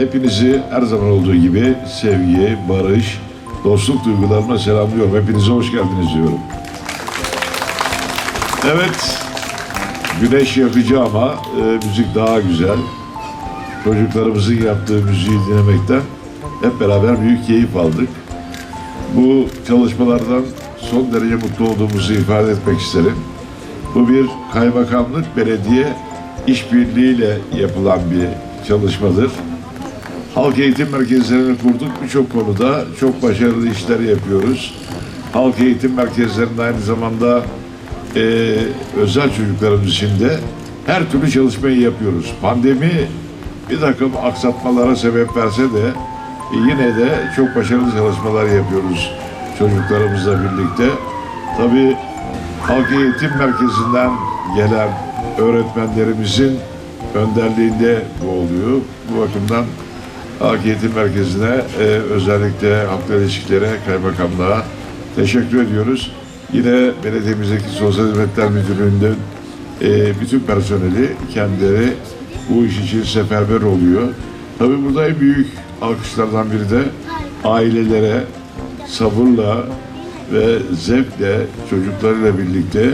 hepinizi her zaman olduğu gibi sevgi, barış, dostluk duygularımla selamlıyorum. Hepinize hoş geldiniz diyorum. Evet, güneş yakıcı ama e, müzik daha güzel. Çocuklarımızın yaptığı müziği dinlemekten hep beraber büyük keyif aldık. Bu çalışmalardan son derece mutlu olduğumuzu ifade etmek isterim. Bu bir kaymakamlık belediye işbirliğiyle yapılan bir çalışmadır. Halk eğitim merkezlerini kurduk. Birçok konuda çok başarılı işler yapıyoruz. Halk eğitim merkezlerinde aynı zamanda e, özel çocuklarımız için de her türlü çalışmayı yapıyoruz. Pandemi bir takım aksatmalara sebep verse de e, yine de çok başarılı çalışmalar yapıyoruz çocuklarımızla birlikte. Tabii Halk Eğitim Merkezi'nden gelen öğretmenlerimizin önderliğinde bu oluyor. Bu bakımdan Eğitim Merkezi'ne e, özellikle halkla ilişkilere, kaymakamlığa teşekkür ediyoruz. Yine belediyemizdeki Sosyal Hizmetler Müdürlüğü'nde e, bütün personeli kendileri bu iş için seferber oluyor. Tabii burada en büyük alkışlardan biri de ailelere sabırla ve zevkle çocuklarıyla birlikte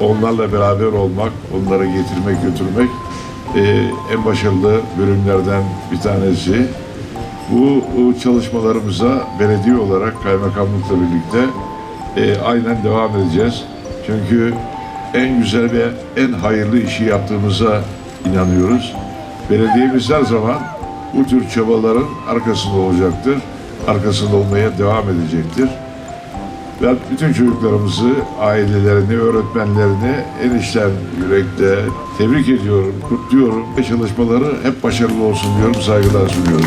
onlarla beraber olmak, onlara getirmek, götürmek e, en başarılı bölümlerden bir tanesi. Bu, bu çalışmalarımıza belediye olarak kaymakamlıkla birlikte e, aynen devam edeceğiz. Çünkü en güzel ve en hayırlı işi yaptığımıza inanıyoruz. Belediyemiz her zaman bu tür çabaların arkasında olacaktır. Arkasında olmaya devam edecektir. Ben bütün çocuklarımızı, ailelerini, öğretmenlerini en içten yürekle tebrik ediyorum, kutluyorum. Çalışmaları hep başarılı olsun diyorum, saygılar sunuyorum.